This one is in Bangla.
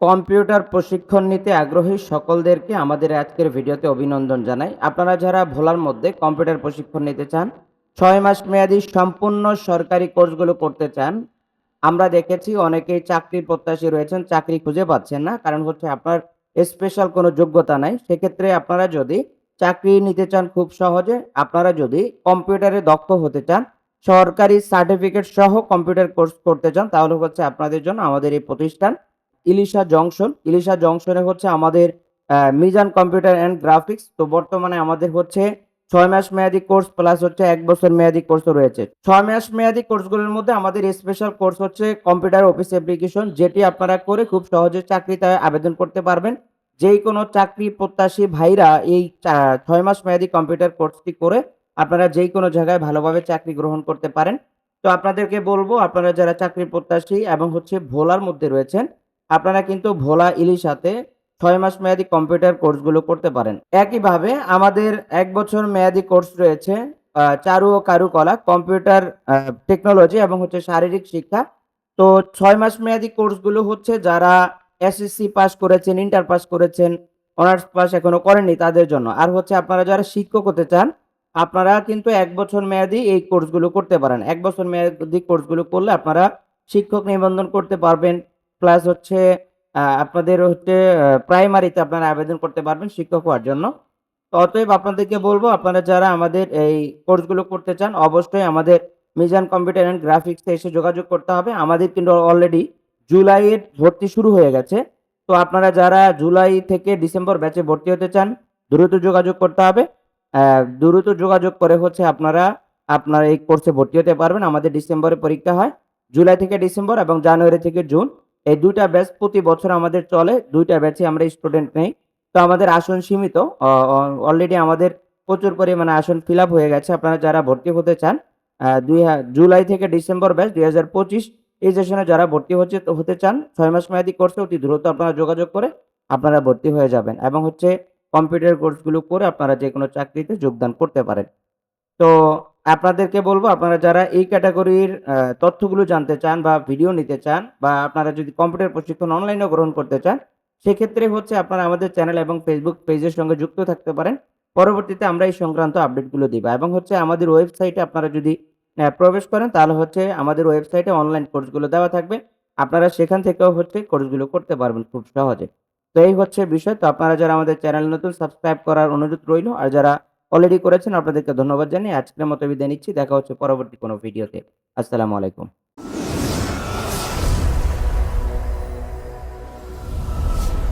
কম্পিউটার প্রশিক্ষণ নিতে আগ্রহী সকলদেরকে আমাদের আজকের ভিডিওতে অভিনন্দন জানাই। আপনারা যারা ভোলার মধ্যে কম্পিউটার প্রশিক্ষণ নিতে চান, ছয় মাস মেয়াদী সম্পূর্ণ সরকারি কোর্সগুলো করতে চান, আমরা দেখেছি অনেকেই চাকরির প্রত্যাশী রয়েছেন, চাকরি খুঁজে পাচ্ছেন না। কারণ হচ্ছে আপনার স্পেশাল কোনো যোগ্যতা নাই। সেক্ষেত্রে আপনারা যদি চাকরি নিতে চান খুব সহজে, আপনারা যদি কম্পিউটারে দক্ষ হতে চান, সরকারি সার্টিফিকেট সহ কম্পিউটার কোর্স করতে চান, তাহলে হচ্ছে আপনাদের জন্য আমাদের এই প্রতিষ্ঠান ইলিশা জংশন। ইলিশা জংশনে হচ্ছে আমাদের মিজান কম্পিউটার অ্যান্ড গ্রাফিক্স। তো বর্তমানে আমাদের হচ্ছে ছয় মাস মেয়াদি কোর্স প্লাস হচ্ছে এক বছর মেয়াদি কোর্সও রয়েছে। ছয় মাস মেয়াদি কোর্সগুলোর মধ্যে আমাদের স্পেশাল কোর্স হচ্ছে কম্পিউটার অফিস অ্যাপ্লিকেশন, যেটি আপনারা করে খুব সহজে চাকরিতে আবেদন করতে পারবেন। যেই কোনো চাকরি প্রত্যাশী ভাইরা এই ছয় মাস মেয়াদি কম্পিউটার কোর্সটি করে আপনারা যেই কোনো জায়গায় ভালোভাবে চাকরি গ্রহণ করতে পারেন। তো আপনাদেরকে বলব, আপনারা যারা চাকরি প্রত্যাশী এবং হচ্ছে ভোলার মধ্যে রয়েছেন আপনারা কিন্তু ভোলা ইলিশাতে ছয় মাস মেয়াদি কম্পিউটার কোর্সগুলো করতে পারেন। একইভাবে আমাদের এক বছর মেয়াদি কোর্স রয়েছে চারু ও কারুকলা, কম্পিউটার টেকনোলজি এবং হচ্ছে শারীরিক শিক্ষা। তো ছয় মাস মেয়াদি কোর্সগুলো হচ্ছে যারা এসএসসি পাস করেছেন, ইন্টার পাস করেছেন, অনার্স পাস এখনও করেননি তাদের জন্য। আর হচ্ছে আপনারা যারা শিক্ষক হতে চান, আপনারা কিন্তু এক বছর মেয়াদি এই কোর্সগুলো করতে পারেন। এক বছর মেয়াদি কোর্সগুলো করলে আপনারা শিক্ষক নিবন্ধন করতে পারবেন প্লাস হচ্ছে আপনাদের হচ্ছে প্রাইমারিতে আপনারা আবেদন করতে পারবেন শিক্ষক হওয়ার জন্য। তো অতএব আপনাদেরকে বলব, আপনারা যারা আমাদের এই কোর্সগুলো করতে চান, অবশ্যই আমাদের মিজান কম্পিউটার অ্যান্ড গ্রাফিক্সে এসে যোগাযোগ করতে হবে। আমাদের কিন্তু অলরেডি জুলাইয়ের ভর্তি শুরু হয়ে গেছে। তো আপনারা যারা জুলাই থেকে ডিসেম্বর ব্যাচে ভর্তি হতে চান, দ্রুত যোগাযোগ করতে হবে। দ্রুত যোগাযোগ করে হচ্ছে আপনারা, আপনার এই কোর্সে ভর্তি হতে পারবেন। আমাদের ডিসেম্বরে পরীক্ষা হয়, জুলাই থেকে ডিসেম্বর এবং জানুয়ারি থেকে জুন। এই দুইটা ব্যাচ প্রতি বছর আমাদের চলে, দুইটা ব্যাচে আমরা স্টুডেন্ট নেই। তো আমাদের আসন সীমিত অলরেডি আমাদের প্রচুর পরিমাণে আসন ফিল হয়ে গেছে। আপনারা যারা ভর্তি হতে চান দুই জুলাই থেকে ডিসেম্বর ব্যাচ দুই হাজার পঁচিশ এই সেশনে যারা ভর্তি হচ্ছে, হতে চান, ছয় মাস মেয়াদি কোর্সে অতি দ্রুত আপনারা যোগাযোগ করে আপনারা ভর্তি হয়ে যাবেন এবং হচ্ছে কম্পিউটার কোর্সগুলো করে আপনারা যে কোনো চাকরিতে যোগদান করতে পারেন। তো আপনাদেরকে বলব, আপনারা যারা এই ক্যাটাগরির তথ্যগুলো জানতে চান বা ভিডিও নিতে চান বা আপনারা যদি কম্পিউটার প্রশিক্ষণ অনলাইনেও গ্রহণ করতে চান, সেক্ষেত্রে হচ্ছে আপনারা আমাদের চ্যানেল এবং ফেসবুক পেজের সঙ্গে যুক্ত থাকতে পারেন। পরবর্তীতে আমরা এই সংক্রান্ত আপডেটগুলো দিব এবং হচ্ছে আমাদের ওয়েবসাইটে আপনারা যদি প্রবেশ করেন, তাহলে হচ্ছে আমাদের ওয়েবসাইটে অনলাইন কোর্সগুলো দেওয়া থাকবে। আপনারা সেখান থেকেও হচ্ছে কোর্সগুলো করতে পারবেন খুব সহজে। তো এই হচ্ছে বিষয়। তো আপনারা যারা আমাদের চ্যানেল নতুন, সাবস্ক্রাইব করার অনুরোধ রইল, আর যারা অলরেডি করেছেন, আপনাদেরকে ধন্যবাদ জানিয়ে আজকের মতো বিদায় নিচ্ছি, দেখা হচ্ছে পরবর্তী কোনো ভিডিওতে। আসসালামু আলাইকুম।